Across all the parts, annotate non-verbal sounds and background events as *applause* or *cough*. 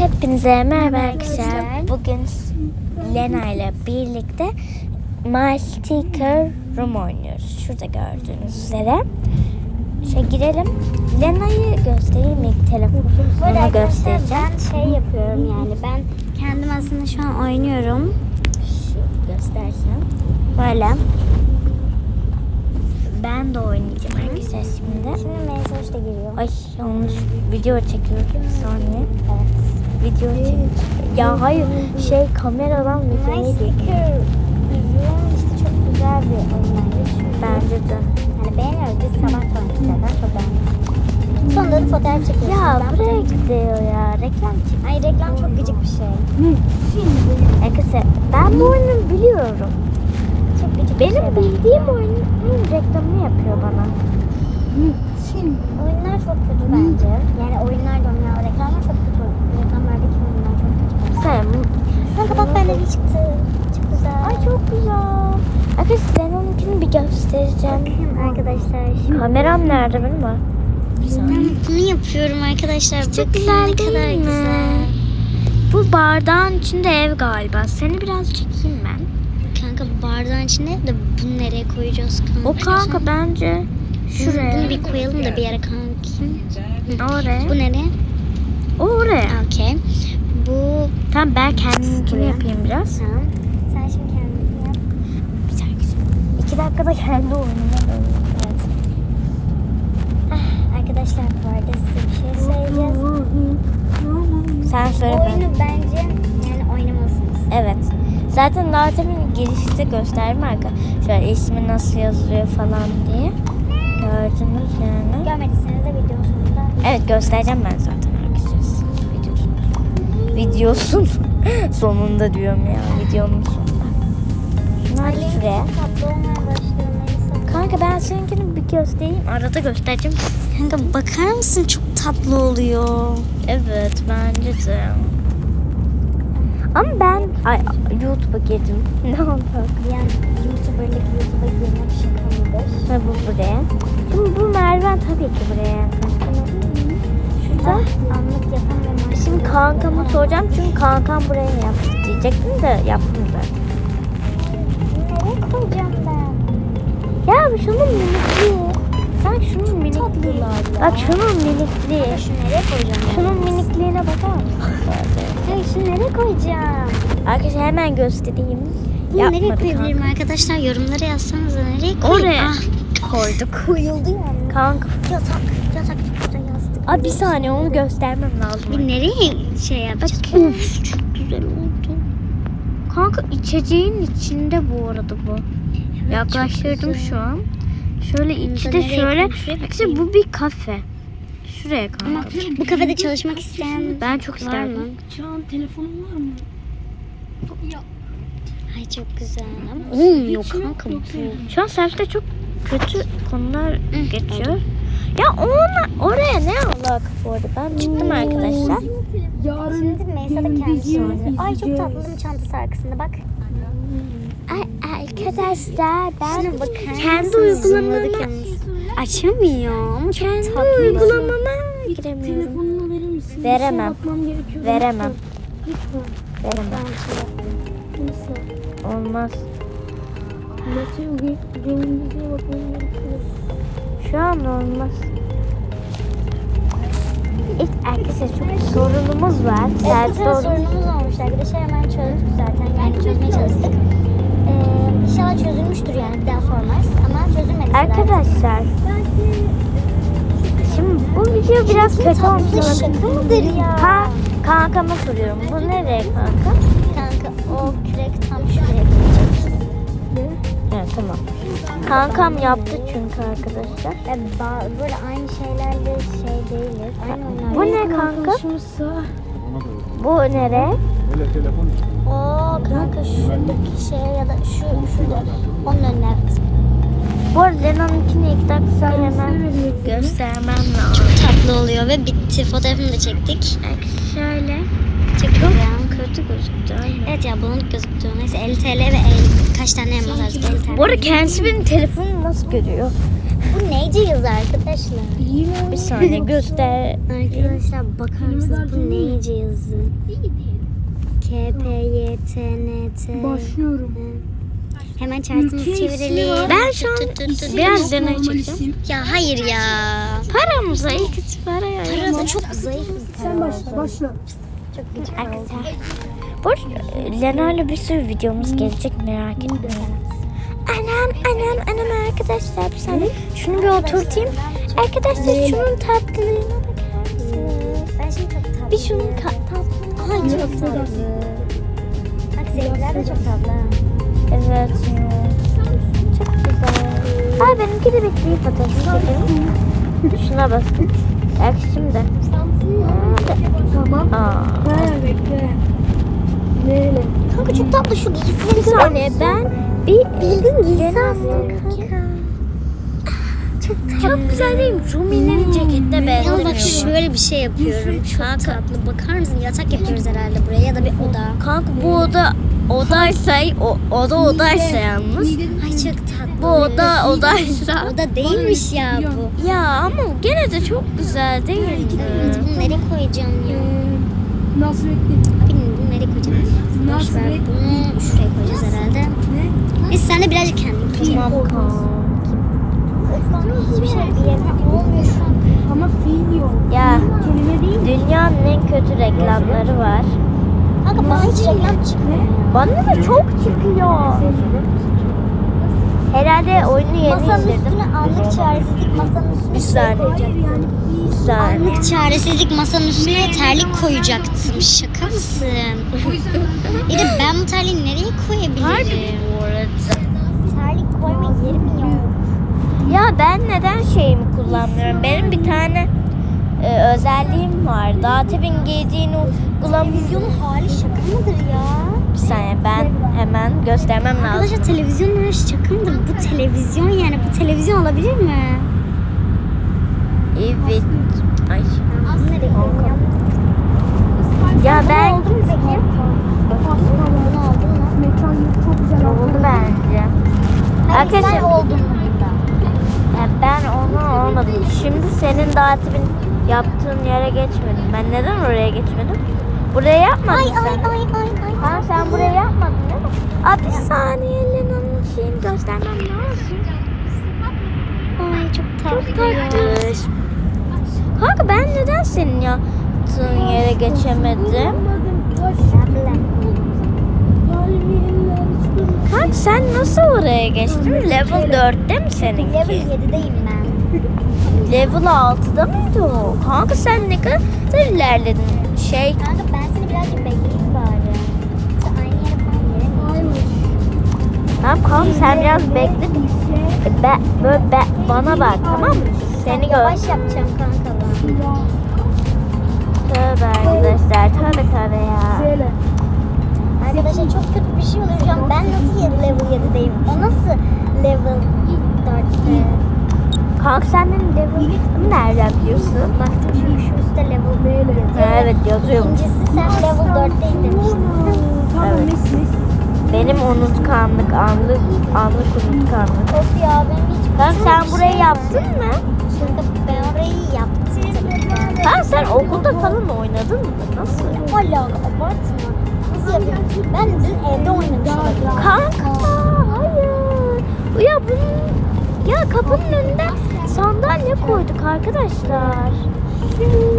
Hepinize merhaba arkadaşlar. Bugün Lena ile birlikte Multiker Room oynuyoruz. Şurada gördüğünüz üzere. Şey girelim. Lena'yı göstereyim ilk telefonu. Onu göstereceğim. ben şey yapıyorum yani ben kendim aslında şu an oynuyorum. Şu göstereceğim. Böyle. Ben de oynayacağım arkadaşlar şimdi. Şimdi Mensoş da giriyor. Ay yanlış video çekiyorum saniye. Evet. Video çek. Ya hayır şey kameradan Sticker Room işte çok güzel bir oyun bence. De. Yani beğeniyoruz sabah da oynadık zaten çok beğendik. Sonunda da fotoğraf çekiyoruz. Ya buraya gidiyor ya. Reklam çık. Ay reklam çok gıcık bir şey. Arkadaşlar ben bu oyunu biliyorum. Çok gıcık Benim şey. bildiğim oyunun reklamını yapıyor bana. Oyunlar çok kötü bence. Yani oyunlar da oynuyor. Reklamlar çok kötü. Çok. Sen Kanka bak bende ne çıktı. Çok güzel. Ay çok güzel. Arkadaşlar ben onunkini bir göstereceğim. Bakın arkadaşlar. Kameram nerede benim var? Ben bunu yapıyorum arkadaşlar. Çok Bakın güzel ne kadar mi? güzel. Bu bardağın içinde ev galiba. Seni biraz çekeyim ben. Kanka bu bardağın içinde de bunu nereye koyacağız kanka? O kanka bence şuraya. Bunu bir koyalım da bir yere kankim. Oraya. Bu nereye? O oraya. Okey. Bu Tamam ben kendiminkini yapayım biraz. tamam. Sen şimdi kendin yap. Bir dakika. İki dakikada kendi oyunuma dönüyorum. Evet. Ah, arkadaşlar bu arada size bir şey söyleyeceğiz. Sen söyle ben. oyunu bence yani oynamalısınız. Evet. Zaten daha demin girişte gösterdim arka. Şöyle ismi nasıl yazılıyor falan diye. Gördünüz yani. Görmediyseniz de videonun sonunda Evet göstereceğim ben. Videosun. Videosun *laughs* sonunda diyorum ya. Videonun sonunda. Bunlar şuraya. Kanka ben seninkini bir göstereyim. Arada göstereceğim. Kanka bakar mısın çok tatlı oluyor. Evet bence de. Ama ben ay, YouTube'a girdim. *laughs* Ne oldu? Yani YouTuber'lık YouTube'a girmek şaka mıdır? Ve bu buraya. Şimdi bu merdiven tabii ki buraya. Kankamı soracağım çünkü kankam buraya yaptı diyecektim de yaptım. Nereye koyacağım ben? Ya şunun minikliği. Bak şunun minikliği. Bak şunun minikliği. Şunu nereye koyacağım? Şunun minikliğine bakar mısın? *laughs* Hayır şunu nereye koyacağım? Arkadaşlar hemen göstereyim. Bunu nereye Yapmadı koyabilirim arkadaşlar? Yorumlara yazsanıza nereye koyayım? Oraya. Ah, Koyduk. koyuldu yani. Kanka. Yatak. Aa, bir saniye onu göstermem lazım. Bir nereye şey yapacağız? Uf çok güzel oldu. Kanka içeceğin içinde bu arada bu. Yaklaştırdım güzel. şu an. Şöyle içi de şöyle. İşte bu bir kafe. Şuraya Ama kanka. bu kafede çalışmak isteyen Ben çok var mı? isterdim. Çağın telefonun var mı? Ya Ay çok güzel ama olmuyor yok, kanka bu. yok. Şu an selfie'de çok kötü konular geçiyor. Ya ona, oraya ne alaka bu arada? Ben çıktım arkadaşlar. Yarın Şimdi Meysa da benim kendisi oynuyor. Ay çok izleyeceğiz. tatlı değil mi çantası arkasında bak. Ay arkadaşlar ben kendi mısınız? uygulamama Zoomladık yalnız. Açamıyor ama çok kendi tatlı. uygulamama giremiyorum. Telefonunu verir misin? Veremem. Bir şey bakmam gerekiyor. Veremem. Lütfen. Veremem. Neyse. Olmaz. Mete Cemil'e bakmam gerekiyor. Şu an olmaz. İlk arkadaşlar çok sorunumuz var. Evet, bir tane sorunumuz olmuştu arkadaşlar hemen çözdük zaten yani çözmeye çalıştık. Ee, inşallah çözülmüştür yani bir daha sormaz ama çözülmedi. Arkadaşlar şimdi bu video biraz kötü olmuş şaka mıdır ya? Ha, kankama soruyorum. Bu nereye kanka? Kanka o kürek tam şuraya Evet tamam. Kankam yaptı çünkü arkadaşlar. E, ba- böyle aynı şeylerle şey değiliz. Aynı. Bu ne kanka? Bu nereye? Öyle telefon Oo kanka şuradaki şey ya da şu şurada onun önüne evet. Bu arada Lena'nınkini iki dakika hemen göstermem lazım. Tatlı oluyor ve bitti. Fotoğrafını da çektik. Şöyle. Çok güzel. Kötü gözüktü. aynen. Evet ya bulanık gözüktü. Neyse 50 TL ve 50, kaç tane elmas harcadık 50 TL. Bu arada kendisi benim telefonumu nasıl görüyor? Bu neyce yazı arkadaşlar? Bir saniye göster. Arkadaşlar bakar mısınız bu neyce yazı? K, P, Y, T, N, T. Başlıyorum. Hemen ismi çevirelim. Ben şu an Tut, tut, tut, biraz deney çekeceğim. Ya hayır ya. Paramıza iki para ya. Para da çok zayıf Sen başla başla. Çok oldu. Arkadaşlar. Bu arada Lena'yla bir sürü videomuz gelecek merak etmeyin. Anam anam anam arkadaşlar bir saniye. Şunu bir oturtayım. Arkadaşlar şunun tatlılığına bakar mısınız? Ben şimdi çok tatlı. Bir şunun ka- tatlı. Ay çok tatlı. Bak seninkiler de çok tatlı. Evet. Çok güzel. Ay benimki de bekliyor fotoğrafı çekelim. Şuna basın. Bak şimdi. Tamam. Aa. Ha bekle. Neyle? Kanka çok tatlı şu giysileri Bir saniye ben bir Bildiğin giysi aslında kanka. Çok Çok güzel değil mi? Rumi'nin cekette Yalnız benzemiyor. bak şöyle bir şey yapıyorum. Çok tatlı. Bakar mısın? Yatak yapıyoruz herhalde buraya ya da bir oda. Kanka bu oda odaysa o oda odaysa yalnız. Ay çok tatlı. Bu oda odaysa. *laughs* Oda değilmiş ya bu. Ya ama gene de çok güzel değil mi? Evet, bunu nereye koyacağım ya? Nasrettin. Bilmiyorum bunu nereye koyacağım. Boş ver bunu şuraya koyacağız herhalde. Ne? Biz seninle birazcık kendimiz kanka. Hiçbir şey diyemem. Olmuyor şu an. Ama fiil yok. Ya Kelime değil. dünyanın en kötü reklamları var. Kanka bana hiç reklam çıkmıyor. Bana da çok çıkıyor. Herhalde oyunu yeni Masanın indirdim. üstüne anlık çaresizlik masanın üstüne Bir şey saniye. Yani Bir saniye. Anlık çaresizlik masanın üstüne terlik koyacaktım. Şaka mısın? *laughs* Bir de ben bu terliği nereye koyabilirim? Harbi bu arada. Terlik koyma yerim yok. Ya ben neden şeyimi kullanmıyorum? Benim bir tane e, özelliğim var. Daha tebin giydiğin uygulama... Televizyonun hali şaka mıdır ya? Bir saniye ben hemen göstermem lazım. Arkadaşlar televizyonun hali şaka mıdır? Bu televizyon yani bu televizyon olabilir mi? Evet. Ay. Ya ben... Oldu mu peki? Bunu oldu mu? mekan çok güzel. Oldu bence. Hayır sen Arkadaşlar oldun mu burada? ya ben onu olmadım. Şimdi senin tebin yaptığın yere geçmedim. Ben neden oraya geçmedim? Buraya yapmadın Ay sen. ay ay ay ay. Ha sen buraya yapmadın değil mi? Aa bir saniye Lena'nın şeyini göstermem lazım. Ay çok tatlı. Çok tatlı. Kanka ben neden senin yaptığın yere geçemedim? Kanka sen nasıl oraya geçtin? Level 4'te mi seninki? Level 7'deyim ben. Level 6'da mıydı o? Kanka sen ne kadar ilerledin? Şey, Kanka ben seni birazcık bekleyeyim bari. Aynı yere falan gelemiyorum. tamam kanka sen biraz bekle. Ben, böyle be, bana bak tamam mı? Seni gör. Yavaş yapacağım kanka ben. Tövbe arkadaşlar, tövbe tövbe ya. Arkadaşlar çok kötü bir şey an. Ben nasıl level 7'deyim? O nasıl level 4'te? Kanka sen benim level'ımı nereden biliyorsun? Baktım şu, şu üstte level 1 yazıyor. Evet yazıyormuş. İkincisi sen level 4'teyin demiştin. Tamam Evet. mis mis. Benim unutkanlık, anlık, anlık unutkanlık. Of ya benim hiç Kanka sen burayı yaptın mı? Kanka ben orayı yaptım. Kanka sen okulda falan oynadın mı? Nasıl? Hala abartma. Nasıl yapayım? Ben dün evde oynamış olabilirim. Kanka hayır. Ya bunun ya kapının önünde sandalye koyduk arkadaşlar.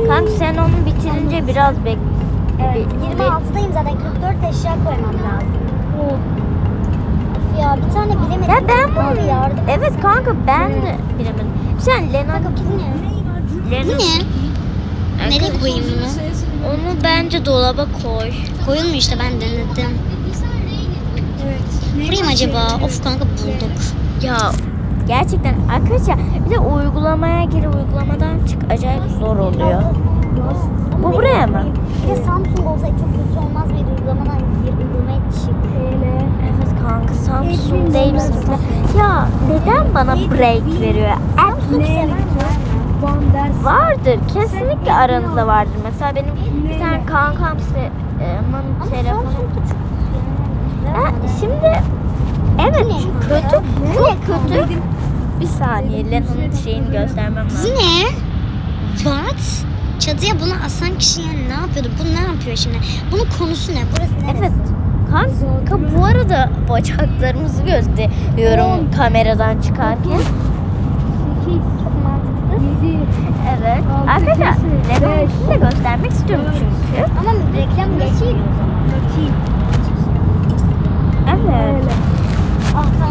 Kanka sen onu bitirince biraz bek. Evet, bir- bir- 26'dayım zaten 44 eşya koymam lazım. Of ya bir tane bilemedim. Ya ben bunu bir yardım. Evet kanka ben de bilemedim. Sen Lena bu ne? Lena Nereye koyayım bunu? onu bence dolaba koy. Koyulmuyor işte ben denedim. Burayı mı acaba? Of kanka bulduk. Ya gerçekten arkadaşlar bir de uygulamaya gir uygulamadan çık acayip zor oluyor. Bu buraya mı? Bir de Samsung olsaydı çok kötü olmaz mıydı uygulamadan gir uygulamaya çık. Evet kanka Samsung değil bizimkiler. Ya neden bana break veriyor? Samsung. Vardır. Kesinlikle aranızda vardır. Mesela benim bir tane kankam e, telefonu. Ha, şimdi evet kötü çok kötü. Bir saniye Lena'nın şeyini göstermem lazım. Yine Fuat çatıya bunu asan kişi yani ne yapıyordu? Bu ne yapıyor şimdi? Bunun konusu ne? Burası neresi? Evet. Kanka bu arada bacaklarımızı gösteriyorum kameradan çıkarken. Çok mantıklı. 7. Evet. Arkadaşlar beş, de göstermek istiyorum çünkü. Ama reklam geçiyor. Evet. Ah kanka bir tane bulamadım. Bir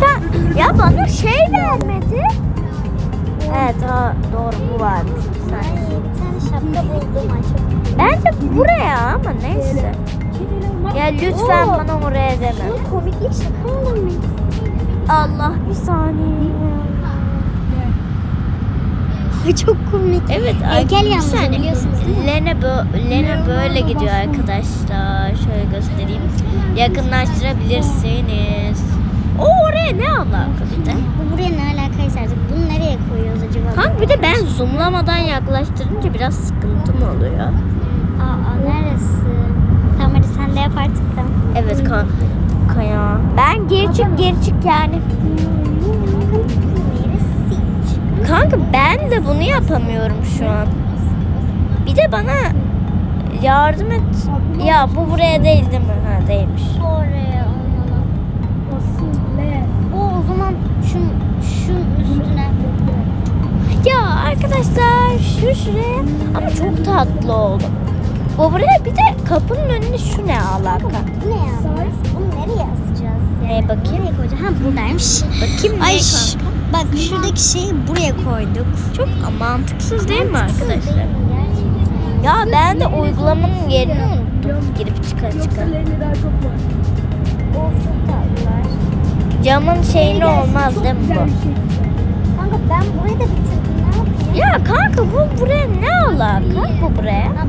sen ya bana şey vermedi. Evet ha, doğru bu varmış saniye. bir tane şapka buldum. Ay çok Bence buraya ama neyse. Ya lütfen Oo. bana oraya deme. komiklik şaka mu? Allah bir saniye. Çok komik. Evet Heykel yalnız biliyorsunuz değil mi? Lena, bö- Lena böyle gidiyor arkadaşlar. Şöyle göstereyim. Yakınlaştırabilirsiniz. O oraya ne alaka bir de? Bu buraya ne alakaysa artık bunu nereye koyuyoruz acaba? Kanka bir de ben zoomlamadan yaklaştırınca biraz sıkıntı mı oluyor? Aa neresi? Tamam hadi sen de yap artık da. Evet kan kaya. Ben geri çık geri çık yani. Kanka ben de bunu yapamıyorum şu an. Bir de bana yardım et. Ya bu buraya değil değil mi? Ha değilmiş. Oraya olmalı. O o zaman şu şunun üstüne. Ya arkadaşlar şu şuraya ama çok tatlı oldu. Bu buraya bir de kapının önüne şu ne alaka? Bu ne ya? Bunu nereye asacağız? Neye bakayım? Nereye koyacağız? Ha buradaymış. Bakayım Ay ne kanka? Bak şuradaki şeyi buraya koyduk. Çok mantıksız değil mi arkadaşlar? Ya ben de uygulamanın yerini unuttum. Girip çıka çıka. daha çok var. Of çok tatlılar. Camın şeyini olmaz değil mi bu? Kanka ben burayı da bitirdim. Ne? Ya kanka bu buraya ne alaka? Bu buraya. Ben?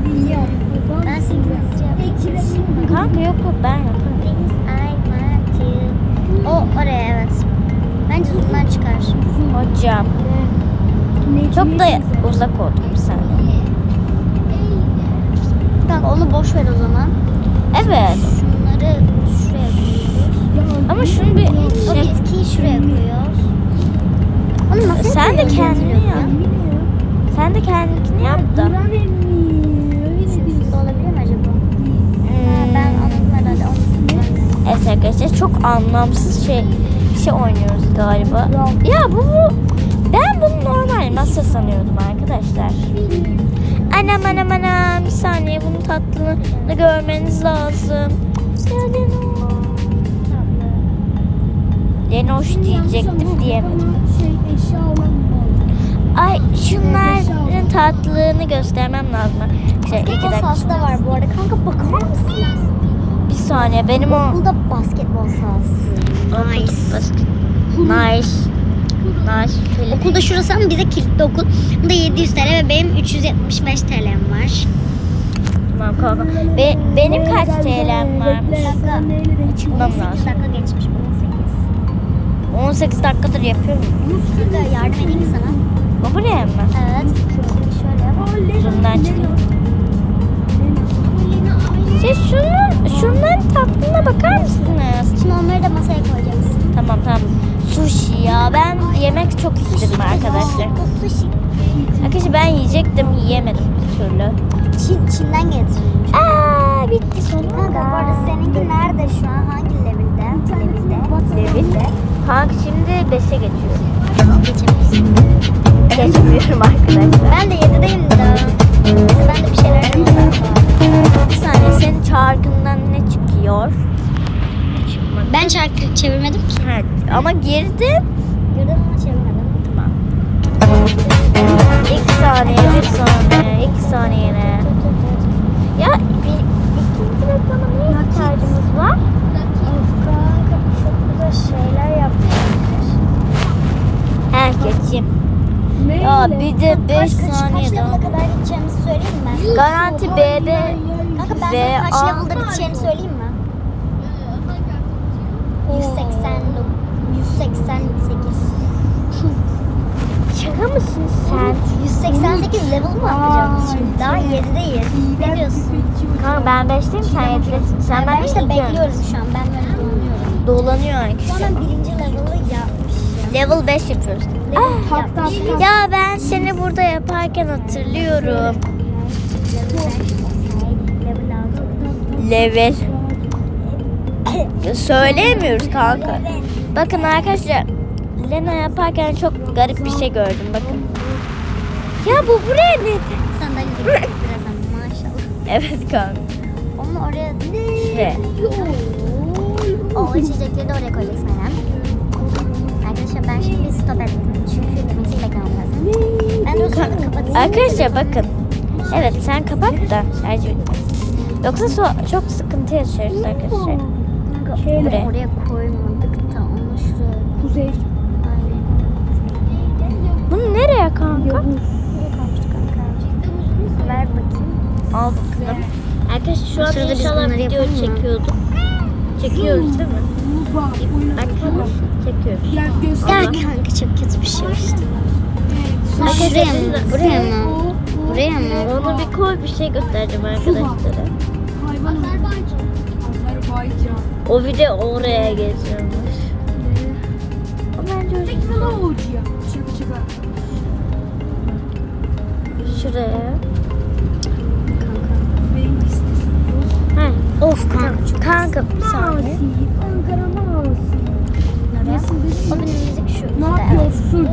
Kanka yok yok ben yaparım. O oraya evet. Bence zoom'dan çıkar. Hocam çok da uzak oldum bir saniye. Onu boş ver o zaman. Evet Şunları şuraya koyuyoruz. ama şunu bir O şey... bitkiyi şuraya koyuyoruz. Onu masaya Sen de kendini yap. ya. Sen de kendini yap da. Olabilir mi acaba? Ha, ben anladım herhalde. Evet arkadaşlar çok anlamsız şey şey oynuyoruz galiba. Ya bu, bu ben bunu normal masa sanıyordum arkadaşlar. Anam anam anam bir saniye bunun tatlılığını görmeniz lazım. Ya Leno. Lenoş diyecektim diyemedim. Ay şunların tatlılığını göstermem lazım. Şey, iki dakika. sahası da var bu arada. Kanka bakar mısın? Bir saniye benim o... Okulda basketbol sahası. Nice. Nice. Nice. Okulda şurası ama bize kilitli okul. Bu da 700 TL ve benim 375 TL'm var. Tamam kanka. Be, benim kaç TL'm varmış? Çıkmam 8 lazım. dakika geçmiş bu 18. 18 dakikadır yapıyorum. Kanka yardım edeyim sana? Bu buraya mı? Evet. Şöyle yap. Zoom'dan çıkayım. Siz şunu, şunların tatlına bakar mısınız? Şimdi onları da masaya koyacaksın. Tamam tamam. Sushi ya. Ben yemek çok istedim arkadaşlar. Sushi. Arkadaşlar ben yiyecektim yiyemedim bir türlü. Çin, Çin'den getirilmiş. Aa bitti sonunda. Kanka bu arada seninki nerede şu an? Hangi level'de? Level'de. Level. Kanka şimdi 5'e geçiyorum. Geçemeyiz. Geçmiyorum arkadaşlar. Ben de 7'deyim daha. Ben de bir şeyler yapacağım. Ben çarkı çevirmedim ki. Evet, ama girdim. Gördüm ama çevirmedim. Tamam. İki saniye, bir saniye, iki saniye ne? Ya bir, ikinci reklama neye ihtiyacımız var? Of kanka çok güzel şeyler yapmışlar. He geçeyim. Ya bir de 5 Kaç, kaç, saniye kaç daha. level'a kadar gideceğimizi söyleyeyim mi? Garanti BB Kanka ben sana kaç level'da biteceğini söyleyeyim mi? 180 188. şaka mısın sen? 188 level mı atlayacağız şimdi? Daha 7'deyiz. Ne diyorsun? Kanka ben 5'teyim sen 7'desin. Sen ben ben işte bekliyorum şu an. Ben böyle dolanıyorum. Dolanıyor herkes. Sonra birinci level'ı yapmışım. Level 5 yapıyoruz. Ah, Yapmışım. ya ben seni burada yaparken hatırlıyorum. Level. Söyleyemiyoruz kanka. Bakın arkadaşlar. Lena yaparken çok garip bir şey gördüm bakın. Ya bu buraya ne? Sandalye birazdan maşallah. Evet kanka. Onu oraya... Şuraya. O içecekleri de oraya koyacaksın Eren. Arkadaşlar ben şimdi stop ettim. Çünkü metin beklemem lazım. Ben de o sırada kapatayım. Arkadaşlar bakın. Evet sen kapat da. Yoksa so- çok sıkıntı yaşarız arkadaşlar. Şöyle. Buraya. Oraya koymadık da onu şuraya Kuzey. Aynen. Bunu nereye kanka? Yavuz. Buraya koymuştuk kanka. Ver bakayım. Al bakalım. Arkadaşlar şu an sırada inşallah video çekiyorduk. Çekiyoruz değil mi? Bak. Bakalım. Çekiyoruz. Gel göster. Ya kanka çok kötü bir şey işte. Arkadaşlar Şuraya mı? Buraya mı? Buraya mı? Onu bir koy bir şey göstereceğim arkadaşlara. Hayvan. Azerbaycan. Azerbaycan. O video oraya geçiyormuş. O bence Teknoloji. Şaka şaka. şuraya. Benim istedim. Heh. Of kanka. Kanka bir saniye. Ankara dedin? O benim müzik şu Ne evet. yapıyorsun?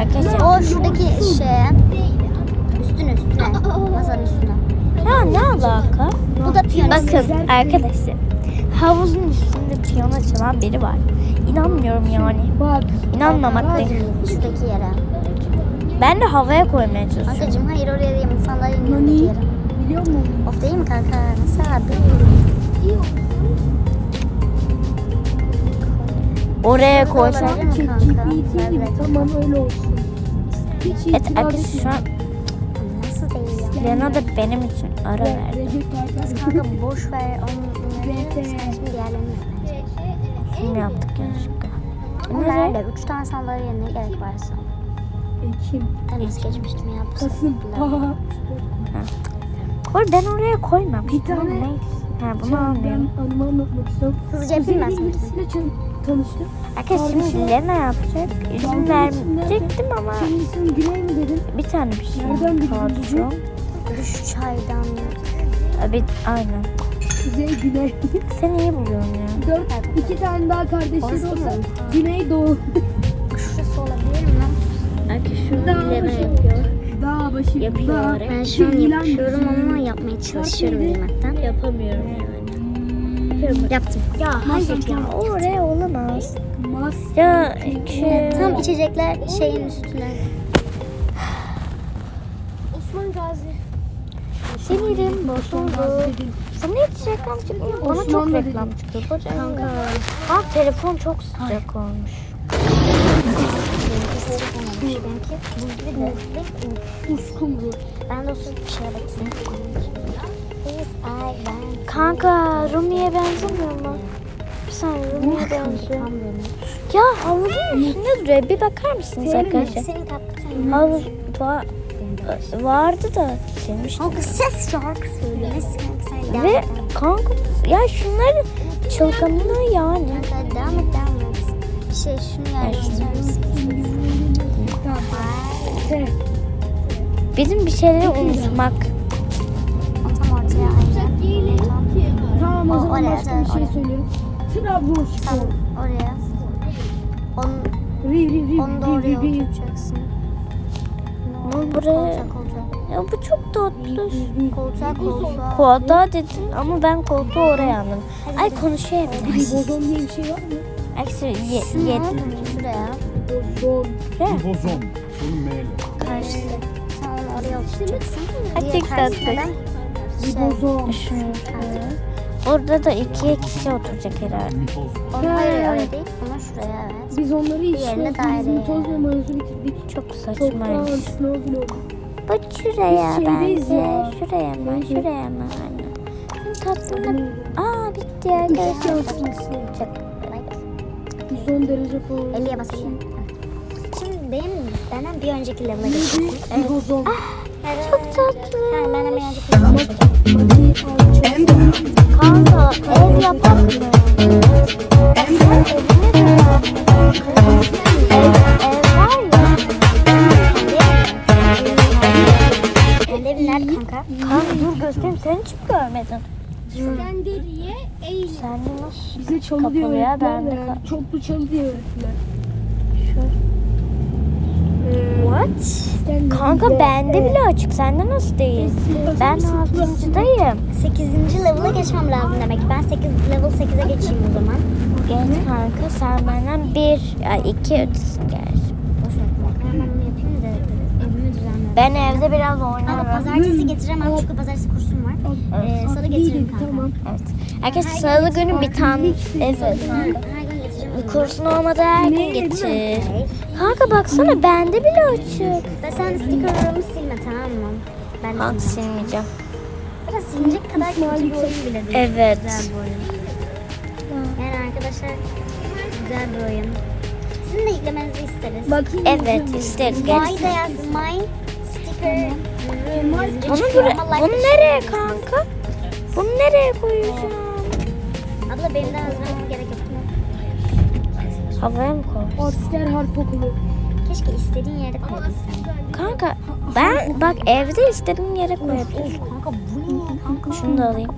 Arkadaşlar. O şuradaki şeye. Üstüne üstüne. Masanın üstüne. Ya ne alaka? Bu da piyano. Bakın arkadaşlar. Havuzun üstünde piyano çalan biri var. İnanmıyorum yani. Bak. İnanmamaktayım. Şuradaki yere. Ben de havaya koymaya çalışıyorum. Kankacığım hayır oraya değil. Nani? yanındaki yere. Biliyor musun? Of değil mi kanka? Nasıl abi? Oraya koysan. bir tamam öyle olsun. Hiç Evet arkadaşlar şu an? Lena da benim için ara Ve verdi. Kanka boş ver onu şimdi yaptık yanlışlıkla. Ama Nereye? nerede? Üç tane sandalye ne gerek varsa. Ekim. Ben nasıl geçmiştim ya bu Kasım. arada ben oraya koymam. Bir tane-. Ha bunu. Ben anımı anlatmak istiyorum. Hızlıca birisiyle çan- tanıştım. Arkadaşlar şimdi. Lena yapacak. İzin verecektim ama Senin ismin Güney mi dedin? bir tane bir şey Nereden bildin şu çaydan. Bir, aynen. Kuzey, Güney. Sen iyi buluyorsun ya. Dört, iki tane daha kardeşleri Orası olsa mı? Güney Doğu. Şurası olabilir mi? Arkadaşlar Daha Lena başı- yapıyor. Dağ başı. Yapıyor dağ. Ben şu an yapıyorum ama yapmaya çalışıyorum bilmekten. Yapamıyorum yani. Yaptım. Ya hayır ya oraya olamaz. Mas. Ya şey... Tam içecekler şeyin üstüne. Osman Gazi. Sinirim bozuldu. Sana hiç reklam çıkmıyor. Bana çok reklam dedim. çıktı. Kanka. Kanka. Aa telefon çok sıcak olmuş. Uskumru. Ben de bir şeye bakayım. Kanka Rumi'ye benzemiyor mu? Bir saniye Rumi'ye benziyor. Ya havuzun üstünde duruyor. Bir bakar mısınız Senin- arkadaşlar? Senin. Havuz var, vardı da silmiş. Kanka ses şarkı söylüyor. Ne Ve kanka ya şunların çılgınlığı yani. Devam et devam et. Şey. T. Bizim bir şeyleri unutmak. O tam ortaya Tamam o O- zaman başka bir şey söylüyorum. Trabzonspor. oraya. Onun, Ri ri ri onu da ri oraya oturacaksın. Buraya... Koltuğa koltuğa. Ya bu çok tatlı. Koltuğa koltuğa. Koltuğa dedin ama ben koltuğu oraya anladım. Ay konuşuyor hep. Ribozom diye bir şey var mı? Aksi ye, ye, şuraya. Ribozom. Bunun meyle. Karşıda. Sen onu oraya çok karşısına tatlı. Şey, koyalım. Orada da iki kişi oturacak herhalde. Mitoz. hayır öyle değil. Ama şuraya evet. Biz onları daire. Biz toz ve mayozu bitirdik. Çok saçmaymış. snowball Bu şuraya Biz bence. ya. Şuraya mı? Şuraya mı? Anne. Hı, Tatlı. Aa bitti arkadaşlar. Çok- Bak. 110 derece falan. 50'ye bas 50'ye. Şimdi benim benden bir önceki level'a geçiyorsun. Evet. Evet. Çok tatlı. Ha, benden bir önceki level'a geçeceğim. Çalı diyor Kapalı ya, ben de ka- Çoklu çalı diyor öğretmenler. What? Kanka bende bile açık. Sende nasıl değil? Ben altıncıdayım. 8. level'a geçmem lazım demek. Ben 8 level 8'e geçeyim o zaman. Geç kanka sen benden bir, ay iki ötesi gel. Boş ver kanka. Hemen onu yapayım da evimi düzenlerim. Ben evde biraz oynarım. pazartesi getiremem çünkü pazartesi kursum var. Ee, salı getiririm kanka. Tamam. Evet. Arkadaşlar salı günü bir tane evet. Kursun olmadı her gün getir. Kanka baksana bende bile açık. Ve sen stickerlarımı silme tamam mı? Ben Kanka silmem. silmeyeceğim. Biraz silinecek kadar kötü bir oyun bile değil. Evet. Güzel bir oyun. Yani arkadaşlar güzel bir oyun. Sizin de yüklemenizi isteriz. Bakayım. Evet isteriz My da yaz. My sticker Bunu, bunu nereye kanka? Bunu nereye koyacağım? Abla benim de hazırlamam gerek yok. Havaya mı koy? Asker harp okulu. Keşke istediğin yerde koyabilsen. Kanka ben bak evde istediğim yere koyabilirim. Kanka bu ne? Kanka Şunu da alayım.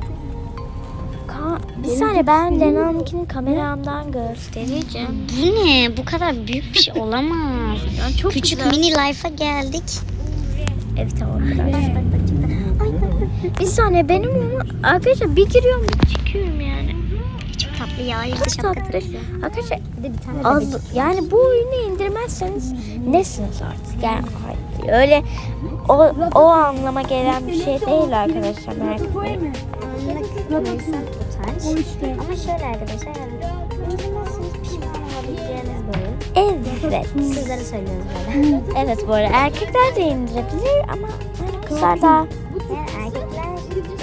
Ka bir saniye ben Lena'nınkini kameramdan göstereceğim. Bu ne? Bu kadar büyük bir şey olamaz. çok Küçük mini life'a geldik. Evet. Bak çıktı. Ay bak bak. Bir saniye benim ama arkadaşlar bir giriyorum bir çıkıyorum yani. Çok tatlı ya. Çok şapka. Arkadaşlar Bir de bir tane az, yani bu oyunu indirmezseniz nesiniz artık? Yani hayır, öyle o, o anlama gelen bir şey değil arkadaşlar merak etmeyin. İşte. Ama şöyle arkadaşlar yani indirmezseniz pişman olabileceğiniz bir oyun. Evet. Sizlere söylüyoruz böyle. Evet bu arada erkekler de indirebilir ama yani kızlar da Yani erkekler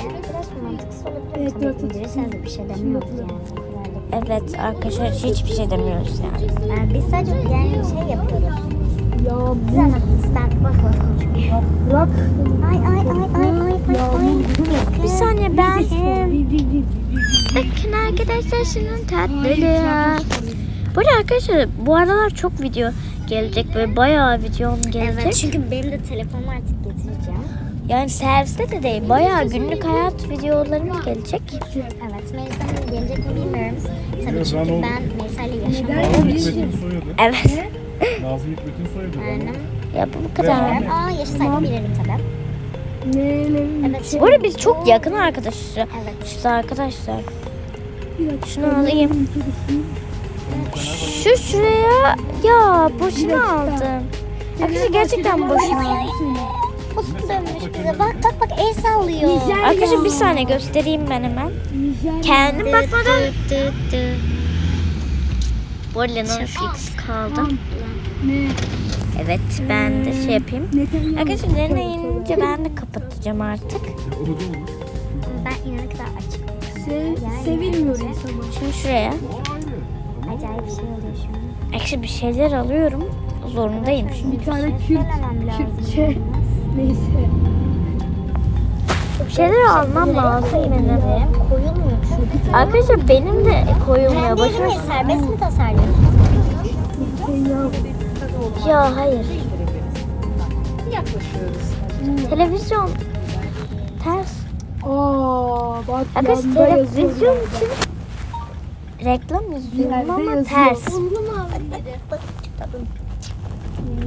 yani biraz mantıksız olabilir. Evet, evet, indirirseniz bir şey demiyoruz yani. Evet arkadaşlar hiçbir şey demiyoruz yani. Yani biz sadece yani şey yapıyoruz. Ya anladınız. Ben bak bak konuşuyorum. bırak. Ay ay ay ay ay ay ay. Bir saniye ben bakın arkadaşlar şunun tatlılığı. Bu arada arkadaşlar bu aralar çok video gelecek böyle bayağı videom gelecek. Evet çünkü benim de telefonumu artık getireceğim. Yani serviste de değil bayağı günlük hayat videolarım gelecek. Evet Melisa'nın gelecek mi bilmiyorum. Tabii çünkü ben ben Melisa ile yaşamıyorum. Evet. Nazım Hikmet'in soyadı. Aynen. ya bu kadar. Aa yaşı sayfa bilirim tabii. Ne ne Evet. Bu arada biz çok yakın arkadaşız. Evet. İşte arkadaşlar. Şunu alayım. Şu şuraya ya boşuna aldım. Arkadaşlar gerçekten boşuna aldım. Postu dönmüş bize. Bak bak bak el sallıyor. Arkadaşlar bir saniye göstereyim ben hemen. Kendim bakmadan. Bu arada Fix kaldım. Evet ben de şey yapayım. Arkadaşlar Lena inince ben de kapatacağım artık. Ben inanana kadar açık. Se sevilmiyor insanlar. Şimdi şuraya. Acayip şey oluyor an. Arkadaşlar bir şeyler alıyorum. Zorundayım şimdi. Bir tane Kürt, söylemem lazım. Kürt şey. Neyse. Bir şeyler almam lazım benim. Koyulmuyor çünkü. Arkadaşlar benim de koyulmuyor. Başım... evimi serbest mi tasarlıyorsun? Ya hayır. Televizyon. Ters. Aa bak Arkadaşlar televizyon için reklam izliyorum ama ters.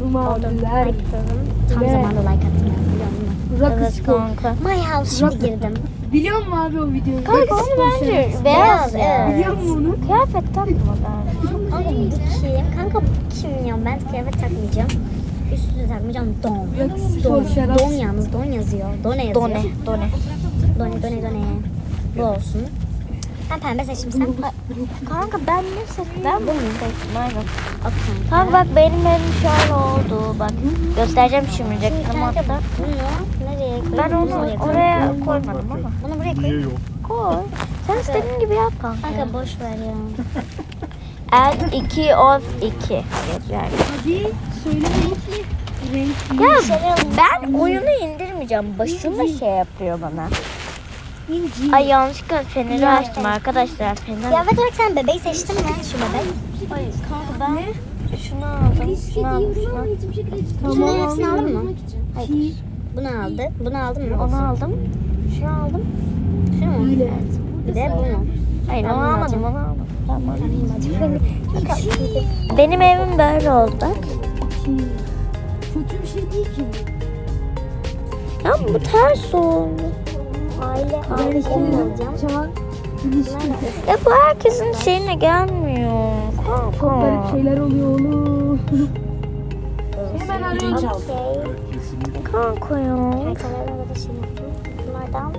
Numaralar. Tam Ne? zamanında like attım ya. Rock Evet kanka. My house şimdi girdim. Biliyor musun abi o videoyu? Kanka onu bence şey. beyaz ya. evet. Biliyor musun onu? Kıyafet takma bence. Kanka bu kim? Kanka bu kim ya? Ben kıyafet takmayacağım. Üstüne takmayacağım. Don. Don. Don yalnız. Don yazıyor. Done yazıyor. Done, done. Done, done, done. Bu olsun. Ben pembe pa- Kanka ben ne seçtim? Ben bunu seçtim aynen. Kanka bak benim elim şöyle oldu. Bak göstereceğim şimdi Şimdi reklam hatta. nereye koyayım? Ben onu Bunu oraya koymadım ama. Bunu buraya koy. Koy. Sen istediğin gibi yap kanka. Kanka boş ver ya. Add 2 of 2. Yani. Hadi söyle. Ya ben oyunu indirmeyeceğim. Başında şey yapıyor bana. Ay yanlışlıkla feneri açtım arkadaşlar. Fener. Ya evet sen bebeği seçtin mi? Şu bebek. Hayır kanka ben şunu aldım. Şunu aldım. Şunu aldım. Bunların hepsini aldın mı? Hayır. Bunu aldı. Bunu aldın mı? Onu aldım. Şunu aldım. Şunu mu? Evet. Bir de bunu. Hayır onu almadım. Onu almadım. Tamam. Benim evim böyle oldu. Kötü bir şey değil ki. Ya bu ters oldu. Aile. Aile şey mi alacağım? Çağan ilişki. Ya bu herkesin şeyine gelmiyor. Garip Kanka. şeyler oluyor oğlum. Hemen arayın çal. Okey. Kesinlikle. Kanka ya. Kamerada da şey yaptım. Bunlardan.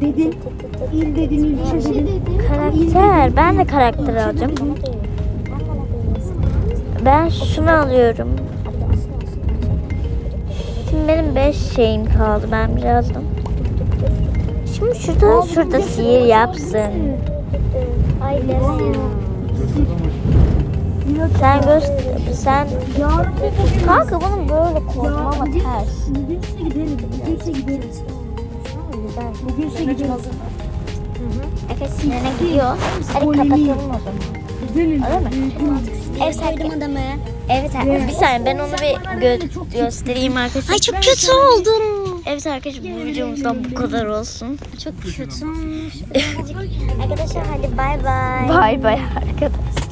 Dedin. İl dedin, ilçe dedin. Karakter. Ben de karakter alacağım. Ben. Ben şunu alıyorum. Şimdi benim 5 şeyim kaldı. Ben birazdan. Şimdi şurada şurada sihir yapsın. Aile. Sen göster sen kanka bunu böyle koydum ama ters. Bugünse gidelim. Bugünse gidelim. Güzel. Bugünse gidelim. Efe sinirine gidiyor. Hadi kapatalım o zaman. Gidelim. Öyle mi? Ev sevdim adamı. Evet arkadaşlar bir saniye ben onu bir gö- göstereyim arkadaşlar. Ay çok kötü oldun. Evet arkadaşlar bu videomuzdan bu kadar olsun. Çok kötü olmuş. *laughs* Arkadaşlar hadi bay bay. Bay bay arkadaşlar.